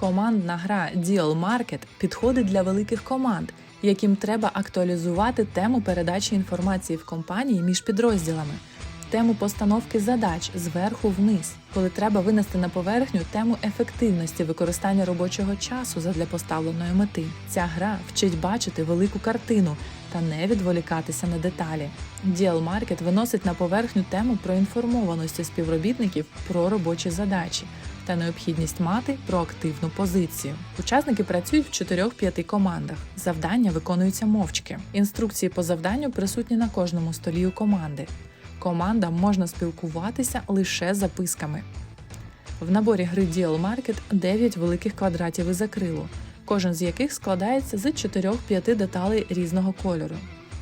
Командна гра Deal Market підходить для великих команд, яким треба актуалізувати тему передачі інформації в компанії між підрозділами, тему постановки задач зверху вниз, коли треба винести на поверхню тему ефективності використання робочого часу задля поставленої мети. Ця гра вчить бачити велику картину та не відволікатися на деталі. Deal Market виносить на поверхню тему про інформованості співробітників про робочі задачі та необхідність мати проактивну позицію. Учасники працюють в 4-5 командах. Завдання виконуються мовчки. Інструкції по завданню присутні на кожному столі у команди. Командам можна спілкуватися лише записками. В наборі гри Deal Market 9 великих квадратів із акрилу, кожен з яких складається з 4-5 деталей різного кольору.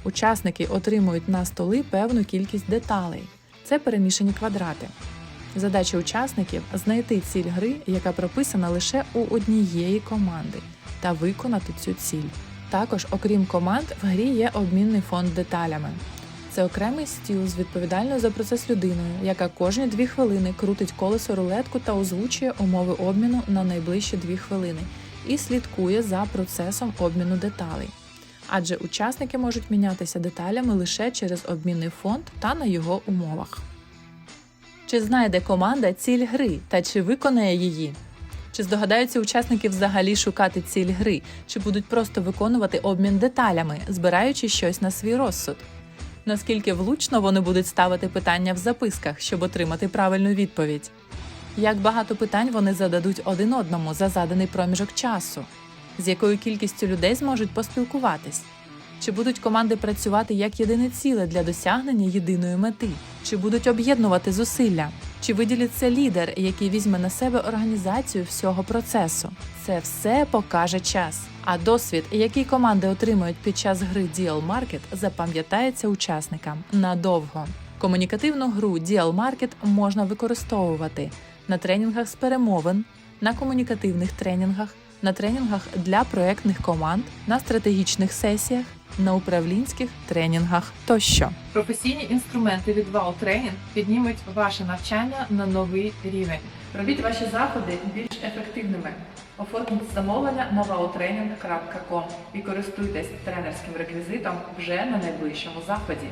Учасники отримують на столи певну кількість деталей. Це перемішані квадрати. Задача учасників знайти ціль гри, яка прописана лише у однієї команди, та виконати цю ціль. Також, окрім команд, в грі є обмінний фонд деталями. Це окремий стіл з відповідальною за процес людиною, яка кожні дві хвилини крутить колесо рулетку та озвучує умови обміну на найближчі дві хвилини і слідкує за процесом обміну деталей. Адже учасники можуть мінятися деталями лише через обмінний фонд та на його умовах. Чи знайде команда ціль гри та чи виконає її? Чи здогадаються учасники взагалі шукати ціль гри, чи будуть просто виконувати обмін деталями, збираючи щось на свій розсуд? Наскільки влучно вони будуть ставити питання в записках, щоб отримати правильну відповідь? Як багато питань вони зададуть один одному за заданий проміжок часу? З якою кількістю людей зможуть поспілкуватись? Чи будуть команди працювати як єдине ціле для досягнення єдиної мети? Чи будуть об'єднувати зусилля? Чи виділиться лідер, який візьме на себе організацію всього процесу? Це все покаже час. А досвід, який команди отримують під час гри Deal Market, запам'ятається учасникам надовго. Комунікативну гру Deal Market можна використовувати на тренінгах з перемовин, на комунікативних тренінгах, на тренінгах для проектних команд, на стратегічних сесіях, на управлінських тренінгах тощо. Професійні інструменти від Wow піднімуть ваше навчання на новий рівень. Робіть ваші заходи більш ефективними. Оформіть замовлення на wowtraining.com і користуйтесь тренерським реквізитом вже на найближчому заході.